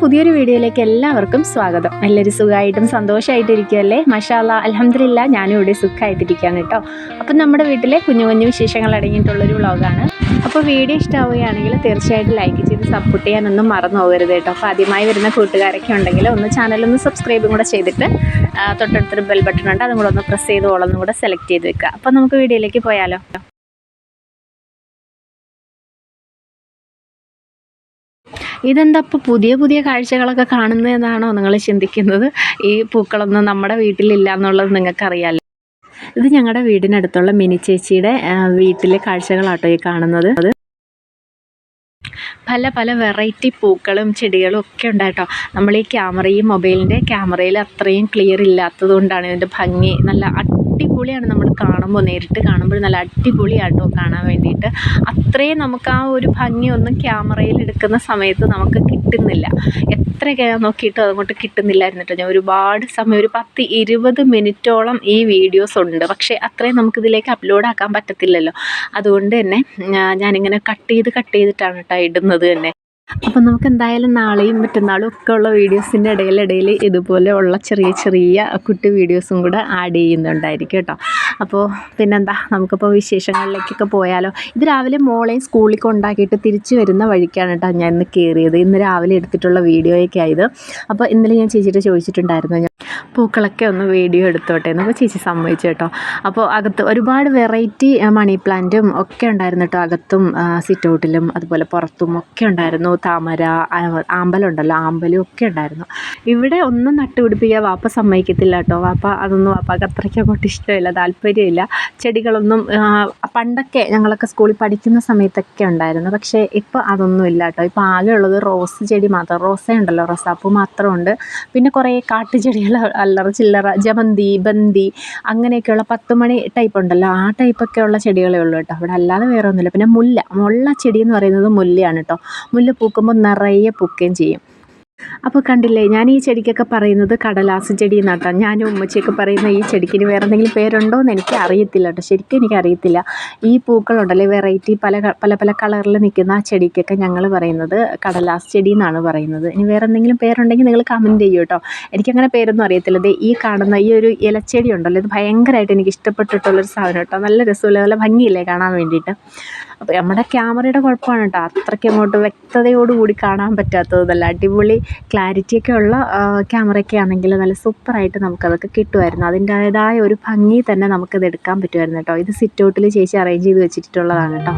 പുതിയൊരു വീഡിയോയിലേക്ക് എല്ലാവർക്കും സ്വാഗതം. എല്ലാവരും സുഖമായിട്ടും സന്തോഷമായിട്ടിരിക്കുകയല്ലേ മഷാല അലഹമില്ല ഞാനും ഇവിടെ സുഖമായിട്ടിരിക്കുകയാണ് കേട്ടോ. അപ്പം നമ്മുടെ വീട്ടിലെ കുഞ്ഞു കുഞ്ഞു വിശേഷങ്ങൾ അടങ്ങിയിട്ടുള്ളൊരു വ്ളോഗാണ്. അപ്പോൾ വീഡിയോ ഇഷ്ടമാവുകയാണെങ്കിൽ തീർച്ചയായിട്ടും ലൈക്ക് ചെയ്ത് സപ്പോർട്ട് ചെയ്യാനൊന്നും മറന്നു പോകരുത് കേട്ടോ. അപ്പോൾ ആദ്യമായി വരുന്ന കൂട്ടുകാരൊക്കെ ഉണ്ടെങ്കിൽ ഒന്ന് ചാനലൊന്ന് സബ്സ്ക്രൈബും കൂടെ ചെയ്തിട്ട് തൊട്ടടുത്തൊരു ബെൽ ബട്ടൺ ഉണ്ട്. അതും കൂടെ ഒന്ന് പ്രസ് ചെയ്ത് ഓളൊന്നും കൂടെ സെലക്ട് ചെയ്ത് വെക്കുക. അപ്പോൾ നമുക്ക് വീഡിയോയിലേക്ക് പോയാലോ? ഇതെന്താ ഇപ്പോൾ പുതിയ പുതിയ കാഴ്ചകളൊക്കെ കാണുന്നതെന്നാണോ നിങ്ങൾ ചിന്തിക്കുന്നത്? ഈ പൂക്കളൊന്നും നമ്മുടെ വീട്ടിലില്ല എന്നുള്ളത് നിങ്ങൾക്കറിയാമല്ലോ ഇത് ഞങ്ങളുടെ വീടിനടുത്തുള്ള മിനി ചേച്ചിയുടെ വീട്ടിലെ കാഴ്ചകളാട്ടോ ഈ കാണുന്നത്. അത് പല പല വെറൈറ്റി പൂക്കളും ചെടികളും ഒക്കെ ഉണ്ടായിട്ടോ. നമ്മൾ ഈ ക്യാമറയും മൊബൈലിന്റെ ക്യാമറയിൽ അത്രയും ക്ലിയർ ഇല്ലാത്തത് കൊണ്ടാണ് ഇതിന്റെ ഭംഗി നല്ല അടിപൊളിയാണ് നമ്മൾ കാണുമ്പോൾ നേരിട്ട് കാണുമ്പോൾ. നല്ല അടിപൊളിയാട്ടോ കാണാൻ വേണ്ടിയിട്ട്. അത്രയും നമുക്ക് ആ ഒരു ഭംഗി ഒന്നും ക്യാമറയിൽ എടുക്കുന്ന സമയത്ത് നമുക്ക് കിട്ടുന്നില്ല. എത്ര നോക്കിയിട്ട് അതുകൊണ്ട് കിട്ടുന്നില്ലായിരുന്നിട്ട്. ഞാൻ ഒരുപാട് സമയം ഒരു പത്ത് ഇരുപത് മിനിറ്റോളം ഈ വീഡിയോസ് ഉണ്ട്. പക്ഷേ അത്രയും നമുക്കിതിലേക്ക് അപ്ലോഡ് ആക്കാൻ പറ്റത്തില്ലല്ലോ. അതുകൊണ്ട് തന്നെ ഞാനിങ്ങനെ കട്ട് ചെയ്ത് കട്ട് ചെയ്തിട്ടാണ് കേട്ടോ ഇടുന്നത് തന്നെ. അപ്പം നമുക്ക് എന്തായാലും നാളെയും മറ്റന്നാളും ഒക്കെ ഉള്ള വീഡിയോസിന്റെ ഇടയിലിടയിൽ ഇതുപോലെ ഉള്ള ചെറിയ ചെറിയ കുട്ടി വീഡിയോസും കൂടെ ആഡ് ചെയ്യുന്നുണ്ടായിരിക്കും കേട്ടോ. അപ്പോൾ പിന്നെന്താ നമുക്കിപ്പോൾ വിശേഷങ്ങളിലേക്കൊക്കെ പോയാലോ? ഇത് രാവിലെ മോളെയും സ്കൂളിൽ കൊണ്ടാക്കിയിട്ട് തിരിച്ചു വരുന്ന വഴിക്കാണ് കേട്ടോ ഞാൻ ഇന്ന് കയറിയത് ഇന്ന് രാവിലെ എടുത്തിട്ടുള്ള വീഡിയോയൊക്കെ ആയത് അപ്പോൾ ഇന്നലെ ഞാൻ ചേച്ചിയിട്ട് ചോദിച്ചിട്ടുണ്ടായിരുന്നു ഞാൻ പൂക്കളൊക്കെ ഒന്ന് വീഡിയോ എടുത്തോട്ടെ എന്ന്. അപ്പോൾ ചേച്ചി സമ്മതിച്ചു കേട്ടോ. അപ്പോൾ അകത്ത് ഒരുപാട് വെറൈറ്റി മണി പ്ലാന്റും ഒക്കെ ഉണ്ടായിരുന്നു കേട്ടോ. അകത്തും സിറ്റ് ഔട്ടിലും അതുപോലെ പുറത്തും ഒക്കെ ഉണ്ടായിരുന്നു. താമര ആമ്പലുണ്ടല്ലോ ആമ്പലും ഒക്കെ ഉണ്ടായിരുന്നു. ഇവിടെ ഒന്നും നട്ടുപിടിപ്പിക്കുക വാപ്പ സമ്മതിക്കത്തില്ല കേട്ടോ. വാപ്പ അതൊന്നും വാപ്പക്ക് അത്രയ്ക്ക് അങ്ങോട്ട് ഇഷ്ടമില്ല താല്പര്യമില്ല. ചെടികളൊന്നും പണ്ടൊക്കെ ഞങ്ങളൊക്കെ സ്കൂളിൽ പഠിക്കുന്ന സമയത്തൊക്കെ ഉണ്ടായിരുന്നു. പക്ഷേ ഇപ്പോൾ അതൊന്നും ഇല്ല കേട്ടോ. ഇപ്പോൾ ആകെ ഉള്ളത് റോസ് ചെടി മാത്രം. റോസേ ഉണ്ടല്ലോ റോസാപ്പൂ മാത്രമുണ്ട് പിന്നെ കുറേ കാട്ടുചെടികൾ അല്ലറ ചില്ലറ ജമന്തി ബന്തി അങ്ങനെയൊക്കെയുള്ള പത്ത് മണി ടൈപ്പ് ഉണ്ടല്ലോ. ആ ടൈപ്പൊക്കെ ഉള്ള ചെടികളേ ഉള്ളൂ കേട്ടോ. അവിടെ അല്ലാതെ വേറെ ഒന്നുമില്ല പിന്നെ മുല്ല മുള്ള ചെടി എന്ന് പറയുന്നത് മുല്ലയാണ് കേട്ടോ. മുല്ല പൂക്കുമ്പോൾ നിറയെ പൂക്കുകയും ചെയ്യും. അപ്പോൾ കണ്ടില്ലേ ഞാൻ ഈ ചെടിക്കൊക്കെ പറയുന്നത് കടലാസ് ചെടി എന്നാട്ടോ ഞാനും ഉമ്മച്ചിയൊക്കെ പറയുന്ന ഈ ചെടിക്കിന് വേറെ എന്തെങ്കിലും പേരുണ്ടോ എന്ന് എനിക്ക് അറിയത്തില്ല കേട്ടോ. ശരിക്കും എനിക്ക് അറിയത്തില്ല. ഈ പൂക്കളുണ്ടല്ലോ വെറൈറ്റി പല പല പല കളറിൽ നിൽക്കുന്ന ആ ചെടിക്കൊക്കെ ഞങ്ങൾ പറയുന്നത് കടലാസ് ചെടി എന്നാണ് പറയുന്നത്. ഇനി വേറെ എന്തെങ്കിലും പേരുണ്ടെങ്കിൽ നിങ്ങൾ കമന്റ് ചെയ്യൂ കേട്ടോ. എനിക്കങ്ങനെ പേരൊന്നും അറിയത്തില്ല. ദേ ഈ കാണുന്ന ഈ ഒരു ഇലച്ചെടി ഉണ്ടല്ലോ ഇത് ഭയങ്കരമായിട്ട് എനിക്ക് ഇഷ്ടപ്പെട്ടിട്ടുള്ളൊരു സാധനം കേട്ടോ. നല്ല രസമില്ല നല്ല ഭംഗിയില്ലേ കാണാൻ വേണ്ടിയിട്ട്. അപ്പോൾ നമ്മുടെ ക്യാമറയുടെ കുഴപ്പമാണ് കേട്ടോ. അത്രയ്ക്ക് അങ്ങോട്ട് വ്യക്തതയോടുകൂടി കാണാൻ പറ്റാത്തത്. നല്ല അടിപൊളി ക്ലാരിറ്റിയൊക്കെ ഉള്ള ക്യാമറയൊക്കെ ആണെങ്കിൽ നല്ല സൂപ്പറായിട്ട് നമുക്കതൊക്കെ കിട്ടുമായിരുന്നു. അതിന്റേതായ ഒരു ഭംഗി തന്നെ നമുക്കത് എടുക്കാൻ പറ്റുമായിരുന്നു കേട്ടോ. ഇത് സിറ്റ് ഔട്ടിൽ ചേച്ചി അറേഞ്ച് ചെയ്ത് വെച്ചിട്ടുള്ളതാണ് കേട്ടോ.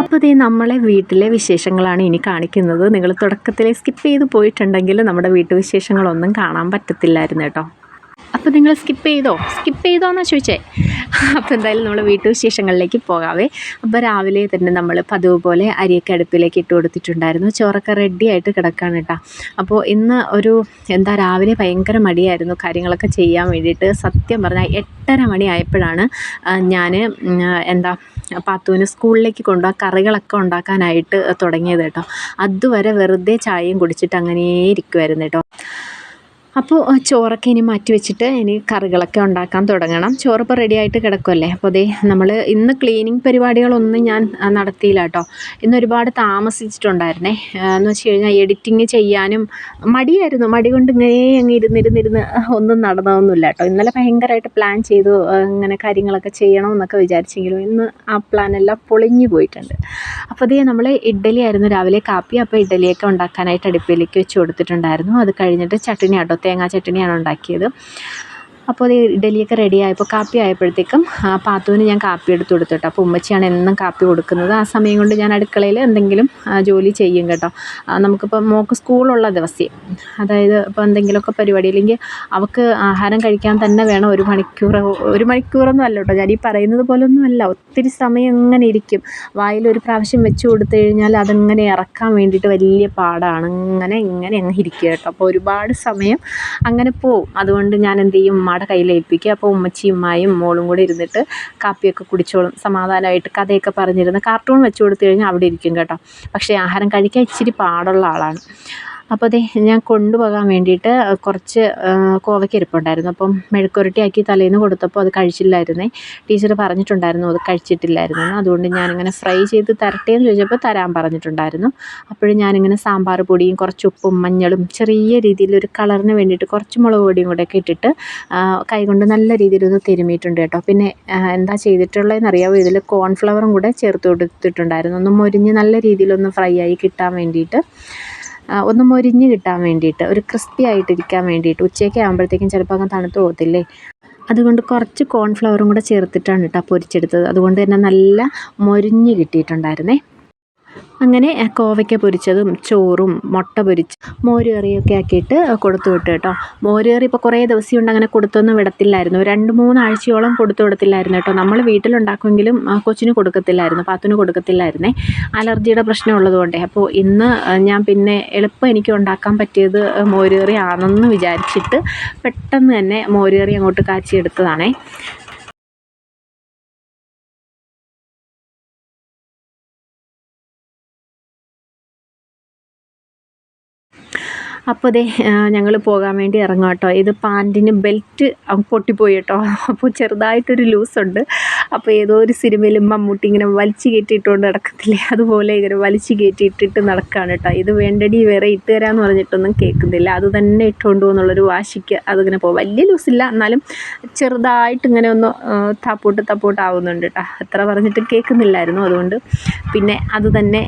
അപ്പോൾ ഇതേ നമ്മളെ വീട്ടിലെ വിശേഷങ്ങളാണ് ഇനി കാണിക്കുന്നത്. നിങ്ങൾ തുടക്കത്തിലെ സ്കിപ്പ് ചെയ്ത് പോയിട്ടുണ്ടെങ്കിൽ നമ്മുടെ വീട്ടുവിശേഷങ്ങളൊന്നും കാണാൻ പറ്റത്തില്ലായിരുന്നു കേട്ടോ. അപ്പോൾ നിങ്ങൾ സ്കിപ്പ് ചെയ്തോ? സ്കിപ്പ് ചെയ്തോ എന്നാ ചോദിച്ചേ. അപ്പോൾ എന്തായാലും നമ്മൾ വീട്ടുവിശേഷങ്ങളിലേക്ക് പോകാവേ. അപ്പോൾ രാവിലെ തന്നെ നമ്മൾ പതിവ് പോലെ അരിയൊക്കെ അടുപ്പിലേക്ക് ഇട്ട് കൊടുത്തിട്ടുണ്ടായിരുന്നു. ചോറൊക്കെ റെഡി ആയിട്ട് കിടക്കാണ് കേട്ടോ അപ്പോൾ ഇന്ന് ഒരു എന്താ രാവിലെ ഭയങ്കര മടിയായിരുന്നു കാര്യങ്ങളൊക്കെ ചെയ്യാൻ വേണ്ടിയിട്ട്. സത്യം പറഞ്ഞാൽ എട്ടര മണി ആയപ്പോഴാണ് ഞാൻ എന്താ പാത്തുവിന് സ്കൂളിലേക്ക് കൊണ്ടുപോകാൻ കറികളൊക്കെ ഉണ്ടാക്കാനായിട്ട് തുടങ്ങിയത് കേട്ടോ അതുവരെ വെറുതെ ചായയും കുടിച്ചിട്ട് അങ്ങനെ ഇരിക്കുമായിരുന്നു കേട്ടോ അപ്പോൾ ചോറൊക്കെ ഇനി മാറ്റി വെച്ചിട്ട് ഇനി കറികളൊക്കെ ഉണ്ടാക്കാൻ തുടങ്ങണം. ചോറ് ഇപ്പോൾ റെഡി ആയിട്ട് കിടക്കുമല്ലേ അപ്പോൾ അതേ നമ്മൾ ഇന്ന് ക്ലീനിങ് പരിപാടികളൊന്നും ഞാൻ നടത്തിയില്ല കേട്ടോ. ഇന്ന് ഒരുപാട് താമസിച്ചിട്ടുണ്ടായിരുന്നേ. എന്ന് വെച്ച് കഴിഞ്ഞാൽ എഡിറ്റിങ് ചെയ്യാനും മടിയായിരുന്നു. മടി കൊണ്ട് ഇങ്ങനെ അങ്ങ് ഇരുന്നിരുന്നിരുന്ന് ഒന്നും നടന്നതൊന്നുമില്ല കേട്ടോ. ഇന്നലെ ഭയങ്കരമായിട്ട് പ്ലാൻ ചെയ്തു ഇങ്ങനെ കാര്യങ്ങളൊക്കെ ചെയ്യണമെന്നൊക്കെ വിചാരിച്ചെങ്കിലും ഇന്ന് ആ പ്ലാൻ എല്ലാം പൊളിഞ്ഞു പോയിട്ടുണ്ട്. അപ്പോൾ അതേ നമ്മൾ ഇഡ്ഡലി ആയിരുന്നു രാവിലെ കാപ്പി അപ്പോൾ ഇഡ്ഡലിയൊക്കെ ഉണ്ടാക്കാനായിട്ട് അടുപ്പിലേക്ക് വെച്ച് കൊടുത്തിട്ടുണ്ടായിരുന്നു. അത് കഴിഞ്ഞിട്ട് ചട്ടിനി ആട്ടോ തേങ്ങാ ചട്ടിണിയാണ് ഉണ്ടാക്കിയത്. അപ്പോൾ അത് ഇഡലിയൊക്കെ റെഡി ആയപ്പോൾ കാപ്പി ആയപ്പോഴത്തേക്കും പാത്തുവിന് ഞാൻ കാപ്പി എടുത്ത് കൊടുത്തു കേട്ടോ. അപ്പോൾ ഉമ്മച്ചിയാണ് എന്നും കാപ്പി കൊടുക്കുന്നത്. ആ സമയം കൊണ്ട് ഞാൻ അടുക്കളയിൽ എന്തെങ്കിലും ജോലി ചെയ്യും കേട്ടോ. നമുക്കിപ്പോൾ മോൾക്ക് സ്കൂളുള്ള ദിവസം. അതായത് ഇപ്പോൾ എന്തെങ്കിലുമൊക്കെ പരിപാടി അല്ലെങ്കിൽ അവൾക്ക് ആഹാരം കഴിക്കാൻ തന്നെ വേണം. ഒരു മണിക്കൂർ ഒരു മണിക്കൂറൊന്നും അല്ല കേട്ടോ. ഞാൻ ഈ പറയുന്നത് പോലൊന്നും അല്ല. ഒത്തിരി സമയം ഇങ്ങനെ ഇരിക്കും. വായിൽ ഒരു പ്രാവശ്യം വെച്ച് കൊടുത്തു കഴിഞ്ഞാൽ അതങ്ങനെ ഇറക്കാൻ വേണ്ടിയിട്ട് വലിയ പാടാണ്. അങ്ങനെ ഇങ്ങനെ അങ്ങ് ഇരിക്കുക കേട്ടോ. അപ്പോൾ ഒരുപാട് സമയം അങ്ങനെ പോവും. അതുകൊണ്ട് ഞാൻ എന്ത് ചെയ്യും? ഉമ്മയുടെ കയ്യിൽ ഏൽപ്പിക്കുക അപ്പോൾ ഉമ്മച്ചിയും ഉമ്മായും മോളും കൂടെ ഇരുന്നിട്ട് കാപ്പിയൊക്കെ കുടിച്ചോളും. സമാധാനമായിട്ട് കഥയൊക്കെ പറഞ്ഞിരുന്ന് കാർട്ടൂൺ വെച്ച് കൊടുത്തു കഴിഞ്ഞാൽ അവിടെ ഇരിക്കും കേട്ടോ. പക്ഷേ ആഹാരം കഴിക്കാൻ ഇച്ചിരി പാടുള്ള ആളാണ്. അപ്പോൾ ദേ ഞാൻ കൊണ്ടുപോകാൻ വേണ്ടിയിട്ട് കുറച്ച് കോവയ്ക്ക ഇരിപ്പുണ്ടായിരുന്നു. അപ്പം മെഴുക്കുരട്ടിയാക്കി തലേന്ന് കൊടുത്തപ്പോൾ അത് കഴിച്ചില്ലായിരുന്നേ. ടീച്ചർ പറഞ്ഞിട്ടുണ്ടായിരുന്നു അത് കഴിച്ചിട്ടില്ലായിരുന്നു അതുകൊണ്ട് ഞാനിങ്ങനെ ഫ്രൈ ചെയ്ത് തരട്ടെ എന്ന് ചോദിച്ചപ്പോൾ തരാൻ പറഞ്ഞിട്ടുണ്ടായിരുന്നു. അപ്പോഴും ഞാനിങ്ങനെ സാമ്പാർ പൊടിയും കുറച്ച് ഉപ്പും മഞ്ഞളും ചെറിയ രീതിയിൽ ഒരു കളറിന് വേണ്ടിയിട്ട് കുറച്ച് മുളക് പൊടിയും കൂടെ ഒക്കെ ഇട്ടിട്ട് കൈകൊണ്ട് നല്ല രീതിയിലൊന്ന് തിരുമിയിട്ടുണ്ട് കേട്ടോ. പിന്നെ എന്താ ചെയ്തിട്ടുള്ളതെന്ന് അറിയാമോ ഇതിൽ കോൺഫ്ലവറും കൂടെ ചേർത്ത് കൊടുത്തിട്ടുണ്ടായിരുന്നു. ഒന്ന് മൊരിഞ്ഞ് നല്ല രീതിയിലൊന്ന് ഫ്രൈ ആയി കിട്ടാൻ വേണ്ടിയിട്ട്. ഒന്ന് മൊരിഞ്ഞ് കിട്ടാൻ വേണ്ടിയിട്ട് ഒരു ക്രിസ്പി ആയിട്ടിരിക്കാൻ വേണ്ടിയിട്ട്. ഉച്ചയൊക്കെ ആകുമ്പോഴത്തേക്കും ചിലപ്പോൾ അങ്ങ് തണുത്ത് പോകത്തില്ലേ? അതുകൊണ്ട് കുറച്ച് കോൺഫ്ലവറും കൂടെ ചേർത്തിട്ടാണ് കേട്ടോ പൊരിച്ചെടുത്തത്. അതുകൊണ്ട് തന്നെ നല്ല മൊരിഞ്ഞ് കിട്ടിയിട്ടുണ്ടായിരുന്നേ. അങ്ങനെ കോവയ്ക്ക പൊരിച്ചതും ചോറും മുട്ട പൊരിച്ച് മോര് കറിയൊക്കെ ആക്കിയിട്ട് കൊടുത്തു വിട്ടു കേട്ടോ. മോര് കറി ഇപ്പോൾ കുറേ ദിവസം കൊണ്ട് അങ്ങനെ കൊടുത്തൊന്നും വിടത്തില്ലായിരുന്നു. രണ്ട് മൂന്നാഴ്ചയോളം കൊടുത്തു വിടത്തില്ലായിരുന്നു കേട്ടോ. നമ്മൾ വീട്ടിലുണ്ടാക്കുമെങ്കിലും കൊച്ചിന് കൊടുക്കത്തില്ലായിരുന്നു പാത്തുന് കൊടുക്കത്തില്ലായിരുന്നേ. അലർജിയുടെ പ്രശ്നം ഉള്ളതുകൊണ്ടേ അപ്പോൾ ഇന്ന് ഞാൻ പിന്നെ എളുപ്പം എനിക്ക് ഉണ്ടാക്കാൻ പറ്റിയത് മോര് കറി ആണെന്ന് വിചാരിച്ചിട്ട് പെട്ടെന്ന് തന്നെ മോര് കറി അങ്ങോട്ട് കാച്ചിയെടുത്തതാണേ അപ്പോൾ ദേ ഞങ്ങൾ പോകാൻ വേണ്ടി ഇറങ്ങാം കേട്ടോ ഇത് പാന്റിന് ബെൽറ്റ് പൊട്ടിപ്പോയി കേട്ടോ അപ്പോൾ ചെറുതായിട്ടൊരു ലൂസുണ്ട്. അപ്പോൾ ഏതോ ഒരു സിനിമയിൽ മമ്മൂട്ടി ഇങ്ങനെ വലിച്ചു കയറ്റിയിട്ടുകൊണ്ട് നടക്കത്തില്ലേ? അതുപോലെ ഇങ്ങനെ വലിച്ചു കയറ്റിയിട്ടിട്ട് നടക്കുകയാണ് കേട്ടോ ഇത് വേണ്ടടി വേറെ ഇട്ട് തരാമെന്ന് പറഞ്ഞിട്ടൊന്നും കേൾക്കുന്നില്ല. അത് തന്നെ ഇട്ടുകൊണ്ട് പോകുന്നുള്ളൊരു വാശിക്ക് അതിങ്ങനെ പോകും വലിയ ലൂസില്ല എന്നാലും ചെറുതായിട്ട് ഇങ്ങനെ ഒന്ന് തപ്പോട്ട് തപ്പോട്ട് ആവുന്നുണ്ട് കേട്ടോ അത്ര പറഞ്ഞിട്ട് കേൾക്കുന്നില്ലായിരുന്നു അതുകൊണ്ട്. പിന്നെ അത് തന്നെ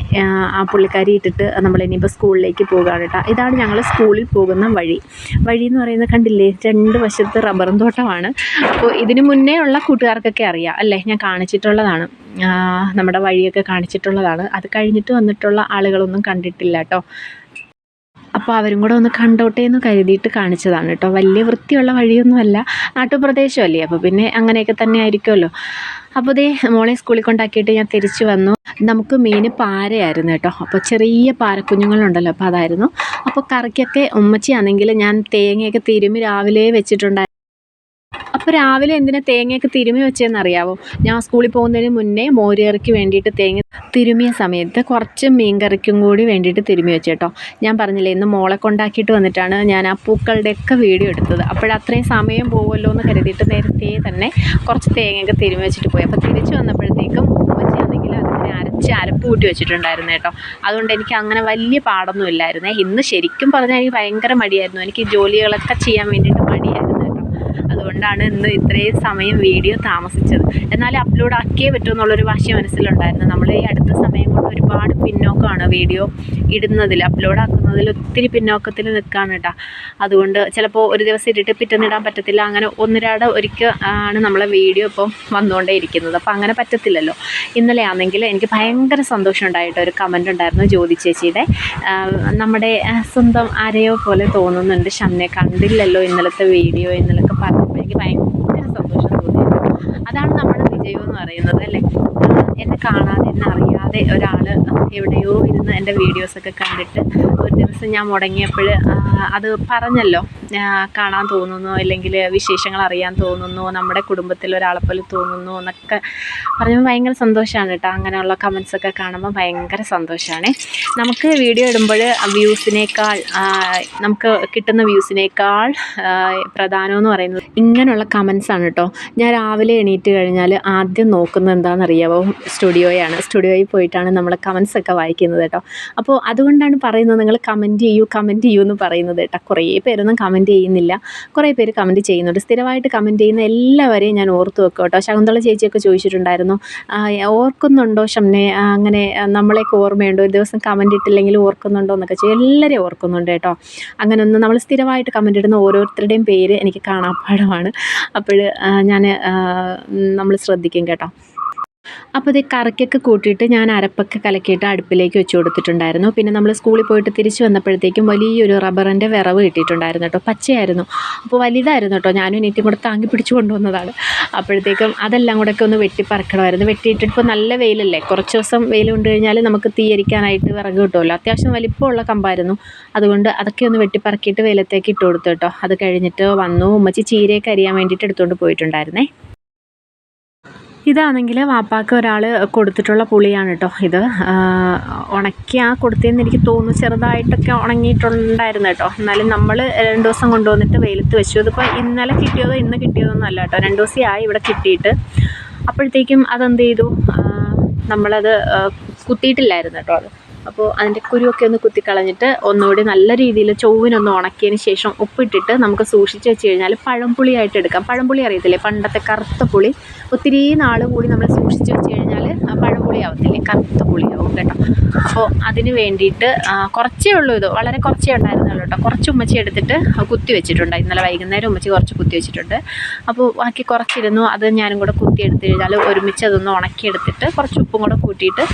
ആ പുള്ളിക്കാരി ഇട്ടിട്ട് നമ്മൾ ഇനിയിപ്പോൾ സ്കൂളിലേക്ക് പോകുകയാണ് കേട്ടോ ഇതാണ് ഞങ്ങൾ സ്കൂളിൽ പോകുന്ന വഴി. വഴി എന്ന് പറയുന്നത് കണ്ടില്ലേ? രണ്ട് വശത്ത് റബ്ബറും തോട്ടമാണ്. അപ്പോൾ ഇതിന് മുന്നേ ഉള്ള കൂട്ടുകാർക്കൊക്കെ അറിയാം അല്ലേ? ഞാൻ കാണിച്ചിട്ടുള്ളതാണ്. നമ്മുടെ വഴിയൊക്കെ കാണിച്ചിട്ടുള്ളതാണ്. അത് കഴിഞ്ഞിട്ട് വന്നിട്ടുള്ള ആളുകളൊന്നും കണ്ടിട്ടില്ല കേട്ടോ. അപ്പോൾ അവരും കൂടെ ഒന്ന് കണ്ടോട്ടെ എന്ന് കരുതിയിട്ട് കാണിച്ചതാണ് കേട്ടോ. വലിയ വൃത്തിയുള്ള വഴിയൊന്നുമല്ല. നാട്ടുപ്രദേശമല്ലേ? അപ്പോൾ പിന്നെ അങ്ങനെയൊക്കെ തന്നെ ആയിരിക്കുമല്ലോ. അപ്പോൾ ദേ മോളെ സ്കൂളിൽ കൊണ്ടാക്കിയിട്ട് ഞാൻ തിരിച്ചു വന്നു. നമുക്ക് മീൻ പാരയായിരുന്നു കേട്ടോ. അപ്പോൾ ചെറിയ പാരക്കുഞ്ഞുങ്ങളുണ്ടല്ലോ അപ്പോൾ അതായിരുന്നു. അപ്പോൾ കറിക്കൊക്കെ ഉമ്മച്ചിയാണെങ്കിൽ ഞാൻ തേങ്ങയൊക്കെ തിരുമി രാവിലെ വെച്ചിട്ടുണ്ടായിരുന്നു. അപ്പോൾ രാവിലെ എന്തിനാ തേങ്ങയൊക്കെ തിരുമി വെച്ചതെന്ന് അറിയാമോ ഞാൻ സ്കൂളിൽ പോകുന്നതിന് മുന്നേ മോരുകറിക്ക് വേണ്ടിയിട്ട് തേങ്ങ തിരുമിയ സമയത്ത് കുറച്ച് മീൻകറിക്കും കൂടി വേണ്ടിയിട്ട് തിരുമി വെച്ചു കേട്ടോ ഞാൻ പറഞ്ഞില്ലേ ഇന്ന് മോളെ കൊണ്ടാക്കിയിട്ട് വന്നിട്ടാണ് ഞാൻ ആ പൂക്കളുടെയൊക്കെ വീഡിയോ എടുത്തത്. അപ്പോഴത്രയും സമയം പോകുമല്ലോ എന്ന് കരുതിയിട്ട് നേരത്തെ തന്നെ കുറച്ച് തേങ്ങയൊക്കെ തിരുമി വെച്ചിട്ട് പോയി. അപ്പോൾ തിരിച്ചു വന്നപ്പോഴത്തേക്കും ഉമ്മച്ചിയാണെങ്കിൽ അതിങ്ങനെ അരച്ച് അരപ്പ് കൂട്ടി വെച്ചിട്ടുണ്ടായിരുന്നു കേട്ടോ. അതുകൊണ്ട് എനിക്ക് അങ്ങനെ വലിയ പാടൊന്നും ഇല്ലായിരുന്നേ. ഇന്ന് ശരിക്കും പറഞ്ഞാൽ എനിക്ക് ഭയങ്കര മടിയായിരുന്നു. എനിക്ക് ജോലികളൊക്കെ ചെയ്യാൻ വേണ്ടിയിട്ട് മടിയായിരുന്നു. അതുകൊണ്ടാണ് ഇന്ന് ഇത്രയും സമയം വീഡിയോ താമസിച്ചത്. എന്നാലും അപ്ലോഡ് ആക്കിയേ പറ്റുമെന്നുള്ളൊരു വാശി മനസ്സിലുണ്ടായിരുന്നു. നമ്മൾ ഈ അടുത്ത സമയം കൊണ്ട് ഒരുപാട് പിന്നോക്കമാണ് വീഡിയോ ഇടുന്നതിൽ അപ്ലോഡ് ആക്കുന്നതിൽ ഒത്തിരി പിന്നോക്കത്തിൽ നിൽക്കുകയാണ് കേട്ടോ അതുകൊണ്ട് ചിലപ്പോൾ ഒരു ദിവസം ഇട്ടിട്ട് പിറ്റേന്ന് ഇടാൻ പറ്റത്തില്ല. അങ്ങനെ ഒന്നിരാട ഒരിക്കൽ ആണ് നമ്മളെ വീഡിയോ ഇപ്പം വന്നുകൊണ്ടേ ഇരിക്കുന്നത്. അപ്പോൾ അങ്ങനെ പറ്റത്തില്ലല്ലോ. ഇന്നലെ ആണെങ്കിൽ എനിക്ക് ഭയങ്കര സന്തോഷം ഉണ്ടായിട്ട് ഒരു കമന്റ് ഉണ്ടായിരുന്നു ജ്യോതി ചേച്ചിയുടെ. നമ്മുടെ സ്വന്തം ആരെയോ പോലെ തോന്നുന്നുണ്ട്. ഷംനെ കണ്ടില്ലല്ലോ ഇന്നലത്തെ വീഡിയോ പറഞ്ഞപ്പോൾ എനിക്ക് ഭയങ്കര സന്തോഷം തോന്നിയിരുന്നു അതാണ് നമ്മുടെ വിജയം എന്ന് പറയുന്നത് അല്ലേ? എന്നെ കാണാതെ എന്നെ അറിയാതെ ഒരാൾ എവിടെയോ ഇരുന്ന് എന്റെ വീഡിയോസൊക്കെ കണ്ടിട്ട് ഒരു ദിവസം ഞാൻ മുടങ്ങിയപ്പോൾ അത് പറഞ്ഞല്ലോ. കാണാൻ തോന്നുന്നു അല്ലെങ്കിൽ വിശേഷങ്ങൾ അറിയാൻ തോന്നുന്നു നമ്മുടെ കുടുംബത്തിൽ ഒരാളെ പോലെ തോന്നുന്നു എന്നൊക്കെ പറയുമ്പോൾ ഭയങ്കര സന്തോഷമാണ് കേട്ടോ. അങ്ങനെയുള്ള കമൻസ് ഒക്കെ കാണുമ്പോൾ ഭയങ്കര സന്തോഷമാണ്. നമുക്ക് വീഡിയോ ഇടുമ്പോൾ വ്യൂസിനേക്കാൾ നമുക്ക് കിട്ടുന്ന വ്യൂസിനേക്കാൾ പ്രധാനം പ്രധാനമെന്ന് പറയുന്നത് ഇങ്ങനെയുള്ള കമൻസ് ആണ് കേട്ടോ. ഞാൻ രാവിലെ എണീറ്റ് കഴിഞ്ഞാൽ ആദ്യം നോക്കുന്നത് എന്താണെന്നറിയാമോ സ്റ്റുഡിയോയാണ്. സ്റ്റുഡിയോയിൽ പോയിട്ടാണ് നമ്മൾ കമൻസ് ഒക്കെ വായിക്കുന്നത് കേട്ടോ. അപ്പോൾ അതുകൊണ്ടാണ് പറയുന്നത് നിങ്ങൾ കമന്റ് ചെയ്യൂ കമന്റ് ചെയ്യൂ എന്ന് പറയുന്നത് കേട്ടോ. കുറേ പേരൊന്നും കമന്റ് കമന്റ് ചെയ്യുന്നില്ല. കുറേ പേര് കമന്റ് ചെയ്യുന്നുണ്ട്. സ്ഥിരമായിട്ട് കമന്റ് ചെയ്യുന്ന എല്ലാവരെയും ഞാൻ ഓർത്ത് വെക്കും കേട്ടോ. ശകുന്തള ചേച്ചിയൊക്കെ ചോദിച്ചിട്ടുണ്ടായിരുന്നു. ഓർക്കുന്നുണ്ടോ ഷംനെ? അങ്ങനെ നമ്മളെയൊക്കെ ഓർമ്മയുണ്ടോ? ഒരു ദിവസം കമന്റ് ഇട്ടില്ലെങ്കിൽ ഓർക്കുന്നുണ്ടോ എന്നൊക്കെ ചോദിച്ചു എല്ലാവരെയും ഓർക്കുന്നുണ്ട് കേട്ടോ. അങ്ങനെ ഒന്ന് നമ്മൾ സ്ഥിരമായിട്ട് കമന്റ് ഇടുന്ന ഓരോരുത്തരുടെയും പേര് എനിക്ക് കാണാപ്പാടമാണ് അപ്പോൾ ഞാൻ നമ്മൾ ശ്രദ്ധിക്കും കേട്ടോ. അപ്പോൾ ഇത് കറക്കൊക്കെ കൂട്ടിയിട്ട് ഞാൻ അരപ്പൊക്കെ കലക്കിയിട്ട് അടുപ്പിലേക്ക് വെച്ച് കൊടുത്തിട്ടുണ്ടായിരുന്നു. പിന്നെ നമ്മൾ സ്കൂളിൽ പോയിട്ട് തിരിച്ചു വന്നപ്പോഴത്തേക്കും വലിയൊരു റബ്ബറിന്റെ വിറവ് കിട്ടിയിട്ടുണ്ടായിരുന്നു കേട്ടോ. പച്ചയായിരുന്നു. അപ്പോൾ വലുതായിരുന്നു കേട്ടോ. ഞാനും നീറ്റും കൂടെ താങ്ങി പിടിച്ചു കൊണ്ടുവന്നതാണ്. അപ്പോഴത്തേക്കും അതെല്ലാം കൂടെ ഒന്ന് വെട്ടിപ്പറക്കണമായിരുന്നു വെട്ടിയിട്ടിട്ട് ഇപ്പോൾ നല്ല വെയിലല്ലേ. കുറച്ച് ദിവസം വെയിൽ കൊണ്ട് കഴിഞ്ഞാൽ നമുക്ക് തീയരിക്കാനായിട്ട് വിറക് കിട്ടുമല്ലോ. അത്യാവശ്യം വലിപ്പമുള്ള കമ്പായിരുന്നു. അതുകൊണ്ട് അതൊക്കെ ഒന്ന് വെട്ടിപ്പറക്കിയിട്ട് വെയിലത്തേക്ക് ഇട്ട് കൊടുത്തു കേട്ടോ. അത് കഴിഞ്ഞിട്ട് വന്നു. ഉമ്മച്ചി ചീരയൊക്കെ അരിയാൻ വേണ്ടിയിട്ട് എടുത്തുകൊണ്ട് പോയിട്ടുണ്ടായിരുന്നേ. ഇതാണെങ്കിൽ വാപ്പാക്ക് ഒരാൾ കൊടുത്തിട്ടുള്ള പുളിയാണ് കേട്ടോ ഇത്. ഉണക്കിയാ കൊടുത്തതെന്ന് എനിക്ക് തോന്നുന്നു ചെറുതായിട്ടൊക്കെ ഉണങ്ങിയിട്ടുണ്ടായിരുന്നു കേട്ടോ എന്നാലും നമ്മൾ രണ്ട് ദിവസം കൊണ്ടുവന്നിട്ട് വെയിലത്ത് വെച്ചു. ഇതിപ്പോൾ ഇന്നലെ കിട്ടിയതോ ഇന്ന് കിട്ടിയതോ ഒന്നും അല്ല കേട്ടോ രണ്ട് ദിവസമായി ഇവിടെ കിട്ടിയിട്ട്. അപ്പോഴത്തേക്കും അതെന്ത് ചെയ്തു? നമ്മളത് കുത്തിയിട്ടില്ലായിരുന്നു കേട്ടോ അത്. അപ്പോൾ അതിന്റെ കുരുവൊക്കെ ഒന്ന് കുത്തിക്കളഞ്ഞിട്ട് ഒന്നുകൂടി നല്ല രീതിയിൽ ചൊവ്വിനൊന്ന് ഉണക്കിയതിന് ശേഷം ഉപ്പിട്ടിട്ട് നമുക്ക് സൂക്ഷിച്ച് വെച്ച് കഴിഞ്ഞാൽ പഴംപുളിയായിട്ട് എടുക്കാം. പഴംപുളി അറിയത്തില്ലേ? പണ്ടത്തെ കറുത്ത പുളി. ഒത്തിരി നാൾ കൂടി നമ്മൾ സൂക്ഷിച്ച് വെച്ച് കഴിഞ്ഞാൽ പഴംപുളി ആവത്തില്ലേ? കറുത്ത പുളിയാവും കേട്ടോ. അപ്പോൾ അതിന് വേണ്ടിയിട്ട് കുറച്ചേ ഉള്ളൂ ഇത്. വളരെ കുറച്ചേ ഉണ്ടായിരുന്നുള്ളൂ കേട്ടോ. കുറച്ച് ഉമ്മച്ചി എടുത്തിട്ട് കുത്തി വെച്ചിട്ടുണ്ട്. ഇന്നലെ വൈകുന്നേരം ഉമ്മച്ചി കുറച്ച് കുത്തി വെച്ചിട്ടുണ്ട്. അപ്പോൾ ബാക്കി കുറച്ചിരുന്നു. അത് ഞാനും കൂടെ കുത്തി എടുത്ത് കഴിഞ്ഞാൽ ഒരുമിച്ച് അതൊന്ന് ഉണക്കിയെടുത്തിട്ട് കുറച്ച് ഉപ്പും കൂടെ കൂട്ടിയിട്ട്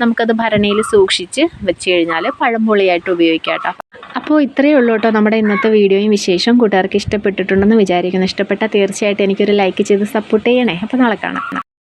നമുക്കത് ഭരണിയിൽ സൂക്ഷിച്ച് വെച്ച് കഴിഞ്ഞാൽ പഴംപൊളിയായിട്ട് ഉപയോഗിക്കാം കേട്ടോ. അപ്പോൾ ഇത്രയേ ഉള്ളൂ കേട്ടോ നമ്മുടെ ഇന്നത്തെ വീഡിയോയും വിശേഷം കൂട്ടുകാർക്ക് ഇഷ്ടപ്പെട്ടിട്ടുണ്ടെന്ന് വിചാരിക്കുന്നു. ഇഷ്ടപ്പെട്ടാൽ തീർച്ചയായിട്ടും എനിക്കൊരു ലൈക്ക് ചെയ്ത് സപ്പോർട്ട് ചെയ്യണേ. അപ്പോൾ നാളെ കാണാം.